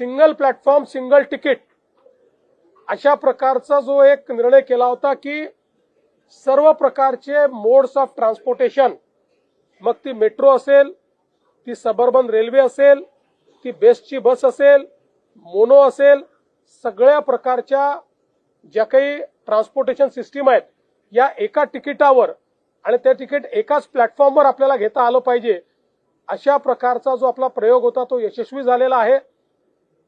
Single platform single ticket. अशा प्रकारचा जो एक निर्णय केला होता की सर्व प्रकारचे मोड्स ऑफ ट्रान्सपोर्टेशन मग ती मेट्रो असेल ती सबर्बन रेल्वे असेल ती बेस्टची बस असेल मोनो असेल सगळ्या प्रकारच्या ज्या काही ट्रान्सपोर्टेशन सिस्टीम आहेत या एका तिकिटावर आणि ते तिकीट एकाच प्लॅटफॉर्मवर आपल्याला घेता आलं पाहिजे अशा प्रकारचा जो आपला प्रयोग होता तो यशस्वी झालेला आहे.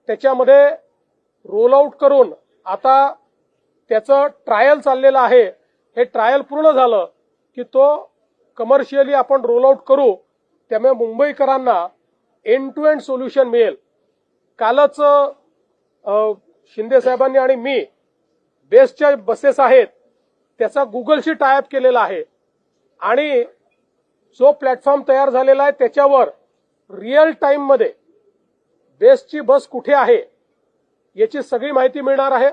त्याच्यामध्ये रोल आऊट करून आता त्याचं ट्रायल चाललेलं आहे. हे ट्रायल पूर्ण झालं की तो कमर्शियली आपण रोल आऊट करू. त्यामुळे मुंबईकरांना एंड टू एंड सोल्युशन मिळेल. कालच शिंदे साहेबांनी आणि मी बेस्टच्या बसेस आहेत त्याचा गुगलशी टायअप केलेला आहे. आणि जो प्लॅटफॉर्म तयार झालेला आहे त्याच्यावर रिअल टाईममध्ये बेस्टची बस कुठे आहे याची सगळी माहिती मिळणार आहे.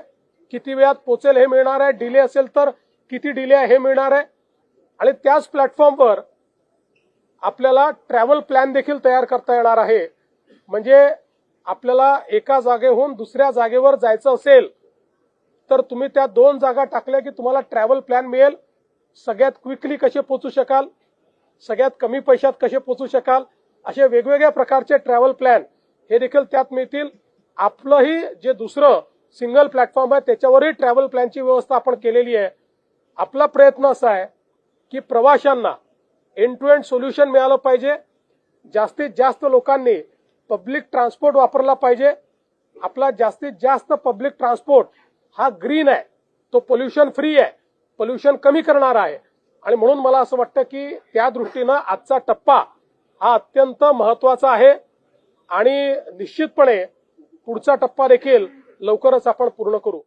किती वेळात पोचेल हे मिळणार आहे. डिले असेल तर किती डिले आहे हे मिळणार आहे. आणि त्याच प्लॅटफॉर्मवर आपल्याला ट्रॅव्हल प्लॅन देखील तयार करता येणार आहे. म्हणजे आपल्याला एका जागेहून दुसऱ्या जागेवर जायचं असेल तर तुम्ही त्या दोन जागा टाकल्या की तुम्हाला ट्रॅव्हल प्लॅन मिळेल. सगळ्यात क्विकली कसे पोचू शकाल? सगळ्यात कमी पैशात कसे पोचू शकाल? असे वेगवेगळ्या प्रकारचे ट्रॅव्हल प्लॅन हे देखील त्यात मिळतील. आपलंही जे दुसरं सिंगल प्लॅटफॉर्म आहे त्याच्यावरही ट्रॅव्हल प्लॅनची व्यवस्था आपण केलेली आहे. आपला प्रयत्न असा आहे की प्रवाशांना एंड टू एंड सोल्युशन मिळालं पाहिजे. जास्तीत जास्त लोकांनी पब्लिक ट्रान्सपोर्ट वापरला पाहिजे. आपला जास्तीत जास्त पब्लिक ट्रान्सपोर्ट हा ग्रीन आहे. तो पोल्युशन फ्री आहे. पोल्युशन कमी करणारा आहे. आणि म्हणून मला असं वाटतं की त्या दृष्टीनं आजचा टप्पा हा अत्यंत महत्त्वाचा आहे. आणि निश्चितपणे पुढचा टप्पा देखील लवकरच आपण पूर्ण करू.